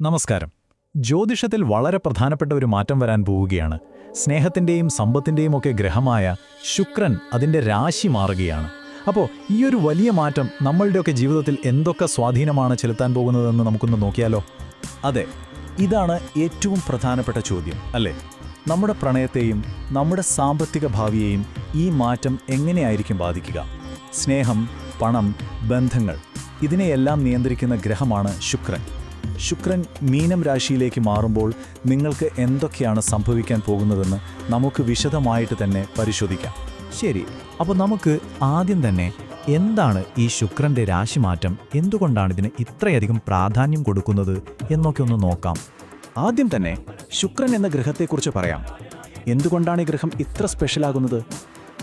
നമസ്കാരം. ജ്യോതിഷത്തിൽ വളരെ പ്രധാനപ്പെട്ട ഒരു മാറ്റം വരാൻ പോവുകയാണ് സ്നേഹത്തിന്റെയും സമ്പത്തിന്റെയും ഒക്കെ ഗ്രഹമായ ശുക്രൻ അതിന്റെ രാശി മാറുകയാണ്. അപ്പോൾ ഈ ഒരു വലിയ മാറ്റം നമ്മളുടെയൊക്കെ ജീവിതത്തിൽ എന്തൊക്കെ സ്വാധീനമാണ് ചെലുത്താൻ പോകുന്നതെന്ന് നമുക്കൊന്ന് നോക്കിയാലോ? അതെ ഇതാണ് ഏറ്റവും പ്രധാനപ്പെട്ട ചോദ്യം അല്ലേ? നമ്മുടെ പ്രണയത്തെയും നമ്മുടെ സാമ്പത്തിക ഭാവിയെയും ഈ മാറ്റം എങ്ങനെയായിരിക്കും ബാധിക്കുക? സ്നേഹം പണം ബന്ധങ്ങൾ ഇതിനെയെല്ലാം നിയന്ത്രിക്കുന്ന ഗ്രഹമാണ് ശുക്രൻ. ശുക്രൻ മീനം രാശിയിലേക്ക് മാറുമ്പോൾ നിങ്ങൾക്ക് എന്തൊക്കെയാണ് സംഭവിക്കാൻ പോകുന്നതെന്ന് നമുക്ക് വിശദമായിട്ട് തന്നെ പരിശോധിക്കാം. ശരി അപ്പോൾ നമുക്ക് ആദ്യം തന്നെ എന്താണ് ഈ ശുക്രന്റെ രാശിമാറ്റം? എന്തുകൊണ്ടാണ് ഇതിന് ഇത്രയധികം പ്രാധാന്യം കൊടുക്കുന്നത് എന്നൊക്കെ ഒന്ന് നോക്കാം. ആദ്യം തന്നെ ശുക്രൻ എന്ന ഗ്രഹത്തെക്കുറിച്ച് പറയാം. എന്തുകൊണ്ടാണ് ഈ ഗ്രഹം ഇത്ര സ്പെഷ്യലാകുന്നത്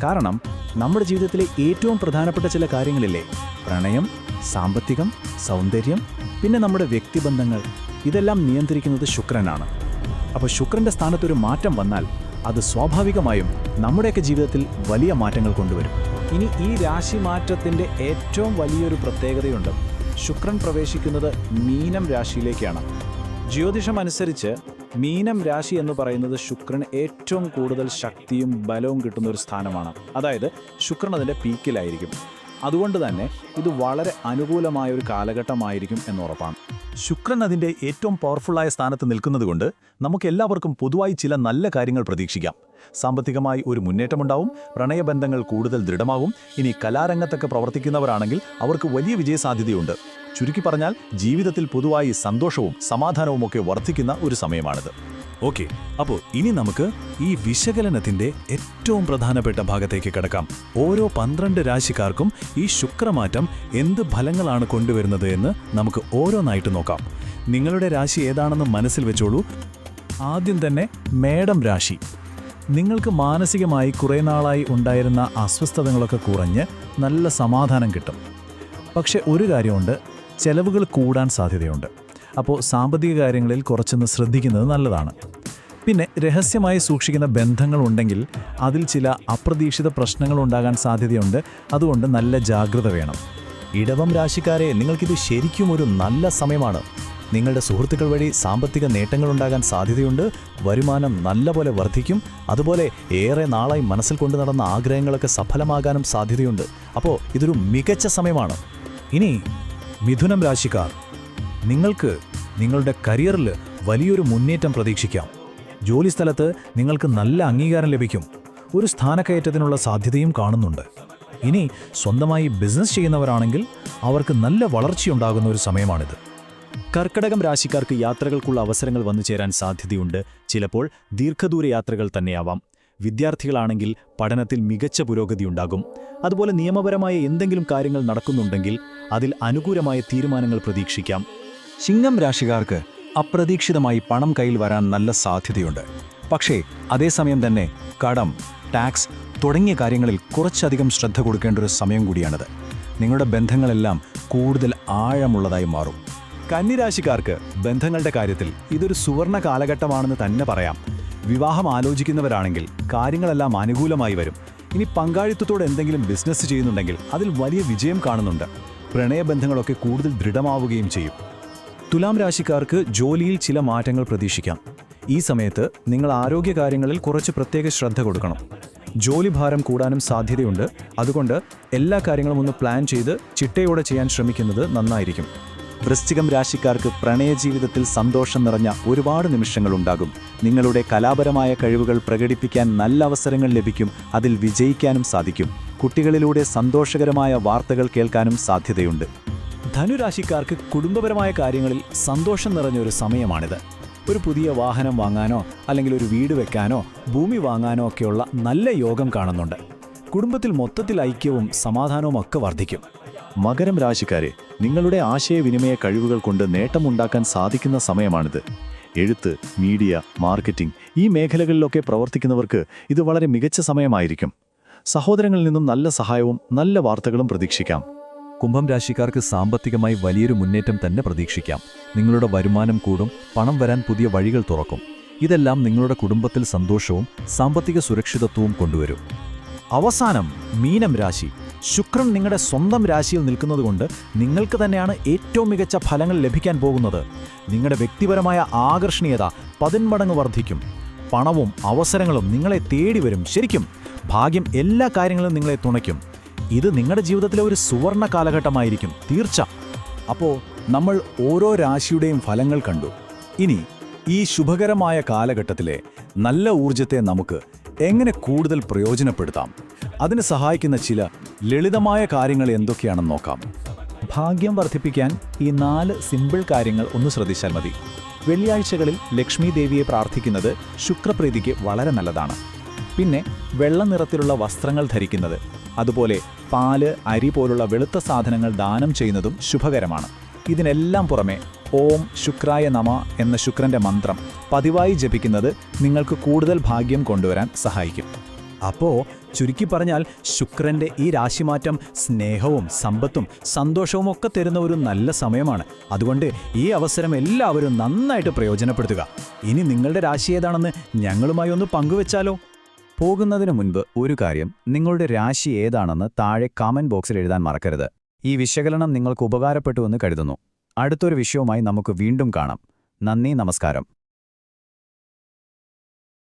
കാരണം നമ്മുടെ ജീവിതത്തിലെ ഏറ്റവും പ്രധാനപ്പെട്ട ചില കാര്യങ്ങളില്ലേ? പ്രണയം സാമ്പത്തികം സൗന്ദര്യം പിന്നെ നമ്മുടെ വ്യക്തിബന്ധങ്ങൾ. ഇതെല്ലാം നിയന്ത്രിക്കുന്നത് ശുക്രനാണ്. അപ്പോൾ ശുക്രന്റെ സ്ഥാനത്തൊരു മാറ്റം വന്നാൽ അത് സ്വാഭാവികമായും നമ്മുടെയൊക്കെ ജീവിതത്തിൽ വലിയ മാറ്റങ്ങൾ കൊണ്ടുവരും. ഇനി ഈ രാശി മാറ്റത്തിന്റെ ഏറ്റവും വലിയൊരു പ്രത്യേകതയുണ്ട്. ശുക്രൻ പ്രവേശിക്കുന്നത് മീനം രാശിയിലേക്കാണ്. ജ്യോതിഷം അനുസരിച്ച് മീനം രാശി എന്ന് പറയുന്നത് ശുക്രൻ ഏറ്റവും കൂടുതൽ ശക്തിയും ബലവും കിട്ടുന്ന ഒരു സ്ഥാനമാണ്. അതായത് ശുക്രൻ അതിന്റെ പീക്കിലായിരിക്കും. അതുകൊണ്ട് തന്നെ ഇത് വളരെ അനുകൂലമായ ഒരു കാലഘട്ടമായിരിക്കും എന്നുറപ്പാണ് ശുക്രൻ അതിന്റെ ഏറ്റവും പവർഫുള്ളായ സ്ഥാനത്ത് നിൽക്കുന്നതുകൊണ്ട് നമുക്ക് എല്ലാവർക്കും പൊതുവായി ചില നല്ല കാര്യങ്ങൾ പ്രതീക്ഷിക്കാം. സാമ്പത്തികമായി ഒരു മുന്നേറ്റമുണ്ടാവും പ്രണയബന്ധങ്ങൾ കൂടുതൽ ദൃഢമാവും ഇനി കലാരംഗത്തൊക്കെ പ്രവർത്തിക്കുന്നവരാണെങ്കിൽ അവർക്ക് വലിയ വിജയസാധ്യതയുണ്ട്. ചുരുക്കി പറഞ്ഞാൽ ജീവിതത്തിൽ പൊതുവായി സന്തോഷവും സമാധാനവും ഒക്കെ വർദ്ധിക്കുന്ന ഒരു സമയമാണിത്. ഓക്കെ അപ്പോൾ ഇനി നമുക്ക് ഈ വിശകലനത്തിന്റെ ഏറ്റവും പ്രധാനപ്പെട്ട ഭാഗത്തേക്ക് കിടക്കാം. ഓരോ പന്ത്രണ്ട് രാശിക്കാർക്കും ഈ ശുക്രമാറ്റം എന്ത് ഫലങ്ങളാണ് കൊണ്ടുവരുന്നത് എന്ന് നമുക്ക് ഓരോന്നായിട്ട് നോക്കാം. നിങ്ങളുടെ രാശി ഏതാണെന്ന് മനസ്സിൽ വെച്ചോളൂ. ആദ്യം തന്നെ മേടം രാശി. നിങ്ങൾക്ക് മാനസികമായി കുറേ നാളായി ഉണ്ടായിരുന്ന അസ്വസ്ഥതകളൊക്കെ കുറഞ്ഞ് നല്ല സമാധാനം കിട്ടും. പക്ഷെ ഒരു കാര്യമുണ്ട് ചെലവുകൾ കൂടാൻ സാധ്യതയുണ്ട്. അപ്പോൾ സാമ്പത്തിക കാര്യങ്ങളിൽ കുറച്ചൊന്ന് ശ്രദ്ധിക്കുന്നത് നല്ലതാണ്. പിന്നെ രഹസ്യമായി സൂക്ഷിക്കുന്ന ബന്ധങ്ങളുണ്ടെങ്കിൽ അതിൽ ചില അപ്രതീക്ഷിത പ്രശ്നങ്ങൾ ഉണ്ടാകാൻ സാധ്യതയുണ്ട്. അതുകൊണ്ട് നല്ല ജാഗ്രത വേണം. ഇടവം രാശിക്കാരെ നിങ്ങൾക്കിത് ശരിക്കും ഒരു നല്ല സമയമാണ്. നിങ്ങളുടെ സുഹൃത്തുക്കൾ വഴി സാമ്പത്തിക നേട്ടങ്ങൾ നേട്ടങ്ങളുണ്ടാകാൻ സാധ്യതയുണ്ട്. വരുമാനം നല്ലപോലെ വർദ്ധിക്കും. അതുപോലെ ഏറെ നാളായി മനസ്സിൽ കൊണ്ടു നടന്ന ആഗ്രഹങ്ങളൊക്കെ സഫലമാകാനും സാധ്യതയുണ്ട്. അപ്പോൾ ഇതൊരു മികച്ച സമയമാണ്. ഇനി മിഥുനം രാശിക്കാർ. നിങ്ങൾക്ക് നിങ്ങളുടെ കരിയറിൽ വലിയൊരു മുന്നേറ്റം പ്രതീക്ഷിക്കാം. ജോലിസ്ഥലത്ത് നിങ്ങൾക്ക് നല്ല അംഗീകാരം ലഭിക്കും. ഒരു സ്ഥാനക്കയറ്റത്തിനുള്ള സാധ്യതയും കാണുന്നുണ്ട്. ഇനി സ്വന്തമായി ബിസിനസ് ചെയ്യുന്നവരാണെങ്കിൽ അവർക്ക് നല്ല വളർച്ചയുണ്ടാകുന്ന ഒരു സമയമാണിത്. കർക്കടകം രാശിക്കാർക്ക് യാത്രകൾക്കുള്ള അവസരങ്ങൾ വന്നു ചേരാൻ സാധ്യതയുണ്ട്. ചിലപ്പോൾ ദീർഘദൂര യാത്രകൾ തന്നെയാവാം. വിദ്യാർത്ഥികളാണെങ്കിൽ പഠനത്തിൽ മികച്ച പുരോഗതി ഉണ്ടാകും. അതുപോലെ നിയമപരമായ എന്തെങ്കിലും കാര്യങ്ങൾ നടക്കുന്നുണ്ടെങ്കിൽ അതിൽ അനുകൂലമായ തീരുമാനങ്ങൾ പ്രതീക്ഷിക്കാം. ചിങ്ങം രാശിക്കാർക്ക് അപ്രതീക്ഷിതമായി പണം കയ്യിൽ വരാൻ നല്ല സാധ്യതയുണ്ട്. പക്ഷേ അതേസമയം തന്നെ കടം ടാക്സ് തുടങ്ങിയ കാര്യങ്ങളിൽ കുറച്ചധികം ശ്രദ്ധ കൊടുക്കേണ്ട ഒരു സമയം കൂടിയാണിത്. നിങ്ങളുടെ ബന്ധങ്ങളെല്ലാം കൂടുതൽ ആഴമുള്ളതായി മാറും. കന്നിരാശിക്കാർക്ക് ബന്ധങ്ങളുടെ കാര്യത്തിൽ ഇതൊരു സുവർണ കാലഘട്ടമാണെന്ന് തന്നെ പറയാം. വിവാഹം ആലോചിക്കുന്നവരാണെങ്കിൽ കാര്യങ്ങളെല്ലാം അനുകൂലമായി വരും. ഇനി പങ്കാളിത്തത്തോടെ എന്തെങ്കിലും ബിസിനസ് ചെയ്യുന്നുണ്ടെങ്കിൽ അതിൽ വലിയ വിജയം കാണുന്നുണ്ട്. പ്രണയബന്ധങ്ങളൊക്കെ കൂടുതൽ ദൃഢമാവുകയും ചെയ്യും. തുലാം രാശിക്കാർക്ക് ജോലിയിൽ ചില മാറ്റങ്ങൾ പ്രതീക്ഷിക്കാം. ഈ സമയത്ത് നിങ്ങൾ ആരോഗ്യ കാര്യങ്ങളിൽ കുറച്ച് പ്രത്യേക ശ്രദ്ധ കൊടുക്കണം. ജോലിഭാരം കൂടാനും സാധ്യതയുണ്ട്. അതുകൊണ്ട് എല്ലാ കാര്യങ്ങളും ഒന്ന് പ്ലാൻ ചെയ്ത് ചിട്ടയോടെ ചെയ്യാൻ ശ്രമിക്കുന്നത് നന്നായിരിക്കും. വൃശ്ചികം രാശിക്കാർക്ക് പ്രണയജീവിതത്തിൽ സന്തോഷം നിറഞ്ഞ ഒരുപാട് നിമിഷങ്ങളുണ്ടാകും നിങ്ങളുടെ കലാപരമായ കഴിവുകൾ പ്രകടിപ്പിക്കാൻ നല്ല അവസരങ്ങൾ ലഭിക്കും. അതിൽ വിജയിക്കാനും സാധിക്കും. കുട്ടികളിലൂടെ സന്തോഷകരമായ വാർത്തകൾ കേൾക്കാനും സാധ്യതയുണ്ട്. ധനുരാശിക്കാർക്ക് കുടുംബപരമായ കാര്യങ്ങളിൽ സന്തോഷം നിറഞ്ഞ ഒരു സമയമാണിത്. ഒരു പുതിയ വാഹനം വാങ്ങാനോ അല്ലെങ്കിൽ ഒരു വീട് വെക്കാനോ ഭൂമി വാങ്ങാനോ ഒക്കെയുള്ള നല്ല യോഗം കാണുന്നുണ്ട്. കുടുംബത്തിൽ മൊത്തത്തിൽ ഐക്യവും സമാധാനവും ഒക്കെ വർദ്ധിക്കും. മകരം രാശിക്കാരെ നിങ്ങളുടെ ആശയവിനിമയ കഴിവുകൾ കൊണ്ട് നേട്ടമുണ്ടാക്കാൻ സാധിക്കുന്ന സമയമാണിത്. എഴുത്ത് മീഡിയ മാർക്കറ്റിംഗ് ഈ മേഖലകളിലൊക്കെ പ്രവർത്തിക്കുന്നവർക്ക് ഇത് വളരെ മികച്ച സമയമായിരിക്കും. സഹോദരങ്ങളിൽ നിന്നും നല്ല സഹായവും നല്ല വാർത്തകളും പ്രതീക്ഷിക്കാം. കുംഭം രാശിക്കാർക്ക് സാമ്പത്തികമായി വലിയൊരു മുന്നേറ്റം തന്നെ പ്രതീക്ഷിക്കാം. നിങ്ങളുടെ വരുമാനം കൂടും പണം വരാൻ പുതിയ വഴികൾ തുറക്കും. ഇതെല്ലാം നിങ്ങളുടെ കുടുംബത്തിൽ സന്തോഷവും സാമ്പത്തിക സുരക്ഷിതത്വവും കൊണ്ടുവരും. അവസാനം മീനം രാശി. ശുക്രൻ നിങ്ങളുടെ സ്വന്തം രാശിയിൽ നിൽക്കുന്നതുകൊണ്ട് നിങ്ങൾക്ക് തന്നെയാണ് ഏറ്റവും മികച്ച ഫലങ്ങൾ ലഭിക്കാൻ പോകുന്നത്. നിങ്ങളുടെ വ്യക്തിപരമായ ആകർഷണീയത പതിന്മടങ്ങ് വർദ്ധിക്കും. പണവും അവസരങ്ങളും നിങ്ങളെ തേടി വരും ശരിക്കും ഭാഗ്യം എല്ലാ കാര്യങ്ങളും നിങ്ങളെ തുണയ്ക്കും. ഇത് നിങ്ങളുടെ ജീവിതത്തിലെ ഒരു സുവർണ കാലഘട്ടമായിരിക്കും. തീർച്ച അപ്പോൾ നമ്മൾ ഓരോ രാശിയുടെയും ഫലങ്ങൾ കണ്ടു. ഇനി ഈ ശുഭകരമായ കാലഘട്ടത്തിലെ നല്ല ഊർജത്തെ നമുക്ക് എങ്ങനെ കൂടുതൽ പ്രയോജനപ്പെടുത്താം? അതിന് സഹായിക്കുന്ന ചില ലളിതമായ കാര്യങ്ങൾ എന്തൊക്കെയാണെന്ന് നോക്കാം. ഭാഗ്യം വർദ്ധിപ്പിക്കാൻ ഈ നാല് സിമ്പിൾ കാര്യങ്ങൾ ഒന്ന് ശ്രദ്ധിച്ചാൽ മതി. വെള്ളിയാഴ്ചകളിൽ ലക്ഷ്മി ദേവിയെ പ്രാർത്ഥിക്കുന്നത് ശുക്രപ്രീതിക്ക് വളരെ നല്ലതാണ്. പിന്നെ വെള്ള നിറത്തിലുള്ള വസ്ത്രങ്ങൾ ധരിക്കുന്നത്. അതുപോലെ പാൽ അരി പോലുള്ള വെളുത്ത സാധനങ്ങൾ ദാനം ചെയ്യുന്നതും ശുഭകരമാണ്. ഇതിനെല്ലാം പുറമെ ഓം ശുക്രായ നമ എന്ന ശുക്രന്റെ മന്ത്രം പതിവായി ജപിക്കുന്നത് നിങ്ങൾക്ക് കൂടുതൽ ഭാഗ്യം കൊണ്ടുവരാൻ സഹായിക്കും. അപ്പോൾ ചുരുക്കി പറഞ്ഞാൽ ശുക്രന്റെ ഈ രാശിമാറ്റം സ്നേഹവും സമ്പത്തും സന്തോഷവും ഒക്കെ തരുന്ന ഒരു നല്ല സമയമാണ്. അതുകൊണ്ട് ഈ അവസരം എല്ലാവരും നന്നായിട്ട് പ്രയോജനപ്പെടുത്തുക. ഇനി നിങ്ങളുടെ രാശി ഏതാണെന്ന് ഞങ്ങളുമായി ഒന്ന് പങ്കുവെച്ചാലോ? പോകുന്നതിന് മുൻപ് ഒരു കാര്യം നിങ്ങളുടെ രാശി ഏതാണെന്ന് താഴെ കമന്റ് ബോക്സിൽ എഴുതാൻ മറക്കരുത്. ഈ വിശകലനം നിങ്ങൾക്ക് ഉപകാരപ്പെട്ടുവെന്ന് കരുതുന്നു. അടുത്തൊരു വിഷയവുമായി നമുക്ക് വീണ്ടും കാണാം. നന്ദി നമസ്കാരം.